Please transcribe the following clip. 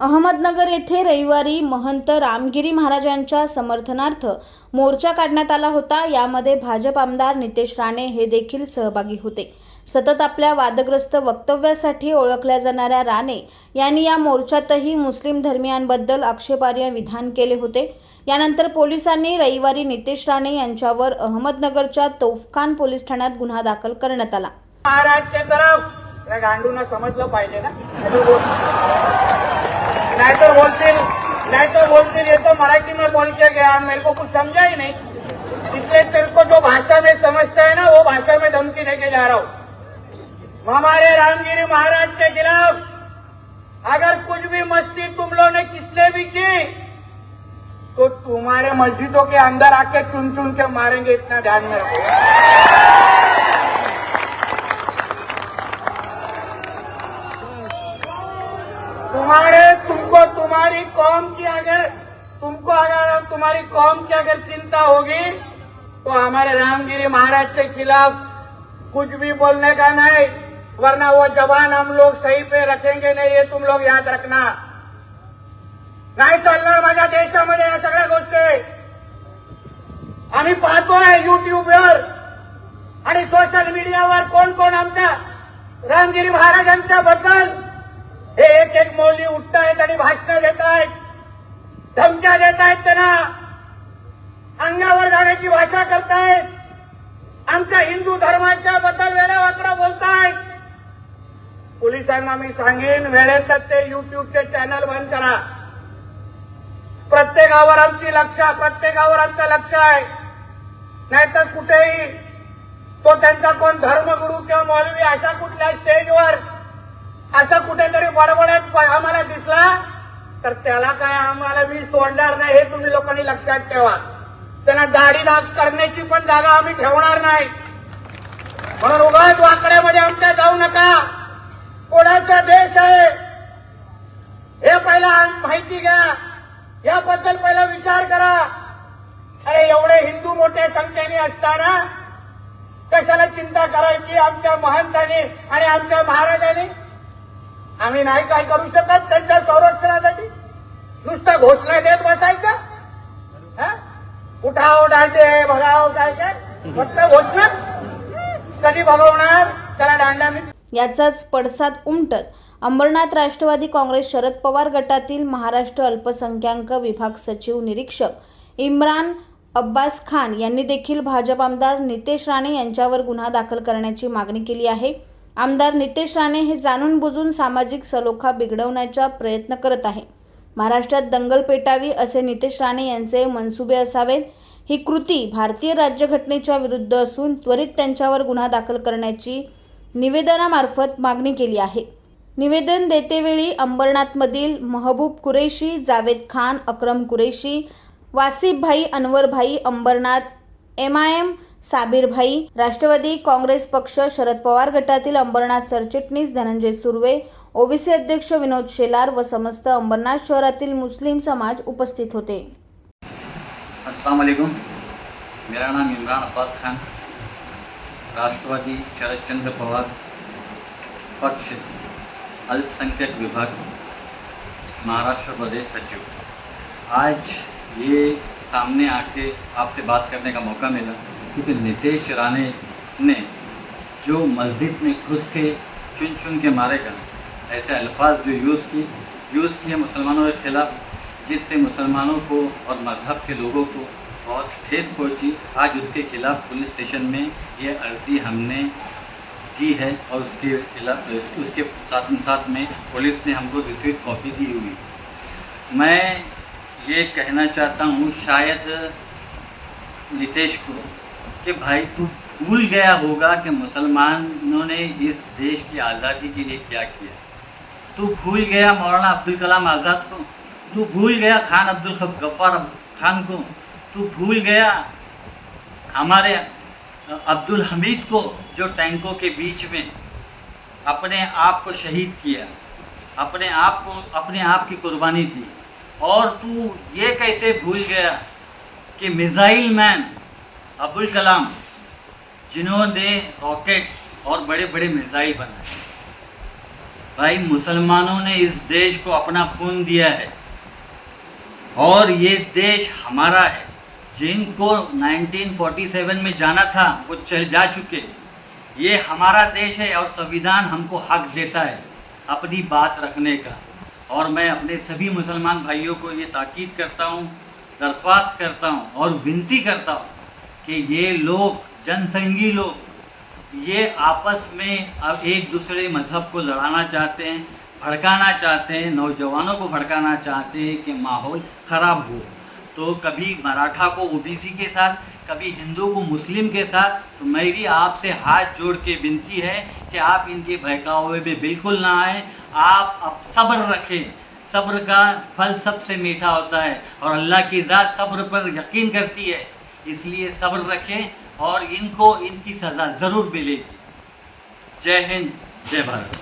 अहमदनगर येथे रविवारी महंत रामगिरी महाराजांच्या समर्थनार्थ मोर्चा काढण्यात आला होता. यामध्ये भाजप आमदार नितेश राणे हे देखील सहभागी होते. सतत आपल्या वादग्रस्त वक्तव्यासाठी ओळखल्या जाणाऱ्या राणे यांनी या मोर्चातही मुस्लिम धर्मियांबद्दल आक्षेपार्ह विधान केले होते. यानंतर पोलिसांनी रविवारी नितेश राणे यांच्यावर अहमदनगरच्या तोफखान पोलीस ठाण्यात गुन्हा दाखल करण्यात आला. महाराज समजलं पाहिजे ना? नाहीतर बोल- नाहीतर बोलतील नाहीतर बोलतील ये तो मराठी में बोल के गया। मेरे को कुछ समझा ही नहीं। इसलिए तेरे को जो भाषा में समझता है ना, वो भाषा में धमकी देके जा रहा हूँ। हमारे रामगिरी महाराज के खिलाफ अगर कुछ भी मस्ती तुम लोगों ने किसने भी की तो तुम्हारे मस्जिदों के अंदर आके चुन चुन के मारेंगे, इतना ध्यान में रखो। तुम्हारी कौम की अगर तुमको अगर तुम्हारी कौम की अगर चिंता होगी तो हमारे रामगिरी महाराज के खिलाफ कुछ भी बोलने का नहीं, वरना वो जबान हम लोग सही पे रखेंगे नहीं, ये तुम लोग याद रखना। नाही चालणार माझ्या देशामध्ये या सगळ्या गोष्टी आम्ही पाहतोय युट्यूबवर आणि सोशल मीडियावर कोण आमच्या रामगिरी महाराजांच्या बद्दल हे एक एक मौली उठतायत आणि भाषणं देत आहेत धमक्या देत आहेत त्यांना. अंगावर जाण्याची भाषा करतायत. आमच्या हिंदू धर्माच्या बद्दल वेळा वाकडा बोलतायत. पोलिसांना मी सांगेन वेळेतच ते युट्यूबचे चॅनल बंद करा. प्रत्येकावर आमची लक्ष प्रत्येकावर आमचं लक्ष आहे. नाहीतर कुठेही तो त्यांचा कोण धर्मगुरू किंवा मौलवी अशा कुठल्या स्टेजवर असं कुठेतरी बडबडत आम्हाला दिसला तर त्याला काय आम्हाला मी सोडणार नाही हे तुम्ही लोकांनी लक्षात ठेवा. त्यांना दाढी दाग करण्याची पण जागा आम्ही ठेवणार नाही. म्हणून उगाच वाकड्यामध्ये आमच्या जाऊ नका. कोणाचा देश आहे? हे पहिला माहिती घ्या. याबद्दल पहिला विचार करा. अरे एवढे हिंदू मोठ्या संख्येने असताना कशाला चिंता करायची आमच्या महंतांनी आणि आमच्या महाराजांनी? आम्ही नाही काय करू शकत त्यांच्या संरक्षणासाठी? नुसतं घोषणा देत बसायचं? उठाव डांडे भगाव काय काय? फक्त घोषणा कधी भगवणार? त्याला दांडाने याचाच पडसाद उमटत अंबरनाथ राष्ट्रवादी काँग्रेस शरद पवार गटातील महाराष्ट्र अल्पसंख्याक विभाग सचिव निरीक्षक इम्रान अब्बास खान यांनी देखील भाजप आमदार नितेश राणे यांच्यावर गुन्हा दाखल करण्याची मागणी केली आहे. आमदार नितेश राणे हे जाणून बुजून सामाजिक सलोखा बिघडवण्याचा प्रयत्न करत आहे. महाराष्ट्रात दंगल पेटावी असे नितेश राणे यांचे मनसुबे असावेत. ही कृती भारतीय राज्यघटनेच्या विरुद्ध असून त्वरित त्यांच्यावर गुन्हा दाखल करण्याची निवेदनामार्फत मागणी केली आहे. निवेदन देतेवेळी अंबरनाथमधील महबूब कुरेशी जावेद खान अक्रम कुरेशी वासिफभाई अनवरभाई अंबरनाथ एम आय एम साबीरभाई राष्ट्रवादी काँग्रेस पक्ष शरद पवार गटातील अंबरनाथ सरचिटणीस धनंजय सुर्वे ओबीसी अध्यक्ष विनोद शेलार व समस्त अंबरनाथ शहरातील मुस्लिम समाज उपस्थित होते. अस्सलाम वालेकुम. मेरा नाम इमरान अब्बास खान राष्ट्रवादी शरदचंद्र पवार पक्ष अल्पसंख्यक विभाग महाराष्ट्र प्रदेश सचिव। आज ये सामने आके आपसे बात करने का मौका मिला। क्योंकि नितेश राणे ने जो मस्जिद में घुस के चुन चुन के मारेगा ऐसे अल्फाज जो यूज़ किए यूज़ किए मुसलमानों के खिलाफ, जिससे मुसलमानों को और मज़हब के लोगों को बहुत ठेस पहुँची। आज उसके खिलाफ पुलिस स्टेशन में ये अर्ज़ी हमने की है और उसके खिलाफ, उसके साथ साथ में पुलिस ने हमको रिसीट कॉपी दी हुई। मैं ये कहना चाहता हूँ, शायद नितेश को कि भाई तू भूल गया होगा कि मुसलमानों ने इस देश की आज़ादी के लिए क्या किया। तू भूल गया मौलाना अब्दुल कलाम आज़ाद को। तू भूल गया खान अब्दुल गफ्फार खान को। तू भूल गया हमारे अब्दुल हमीद को जो टैंकों के बीच में अपने आप को शहीद किया, अपने आप को, अपने आप की कुर्बानी दी। और तू ये कैसे भूल गया कि मिज़ाइल मैन अब्दुल कलाम, जिन्होंने रॉकेट और बड़े बड़े मिज़ाइल बनाए। भाई, मुसलमानों ने इस देश को अपना खून दिया है। और ये देश हमारा है। जिनको 1947 में जाना था, वो चल जा चुके। ये हमारा देश है और संविधान हमको हक देता है अपनी बात रखने का। और मैं अपने सभी मुसलमान भाइयों को ये ताकीद करता हूँ, दरख्वास्त करता हूँ और विनती करता हूँ कि ये लोग, जनसंघी लोग, ये आपस में अब एक दूसरे मज़हब को लड़ाना चाहते हैं, भड़काना चाहते हैं, नौजवानों को भड़काना चाहते हैं कि माहौल ख़राब हो। तो कभी मराठा को ओबीसी के साथ, कभी हिंदू को मुस्लिम के साथ तो मेरी आपसे हाथ जोड़ के विनती है कि आप इनके बहकावे में बिल्कुल ना आए। आप अब सब्र रखें। सब्र का फल सबसे मीठा होता है और अल्लाह की ज़ात सब्र पर यकीन करती है। इसलिए सब्र रखें और इनको इनकी सज़ा ज़रूर मिलेगी जय हिंद जय भारत।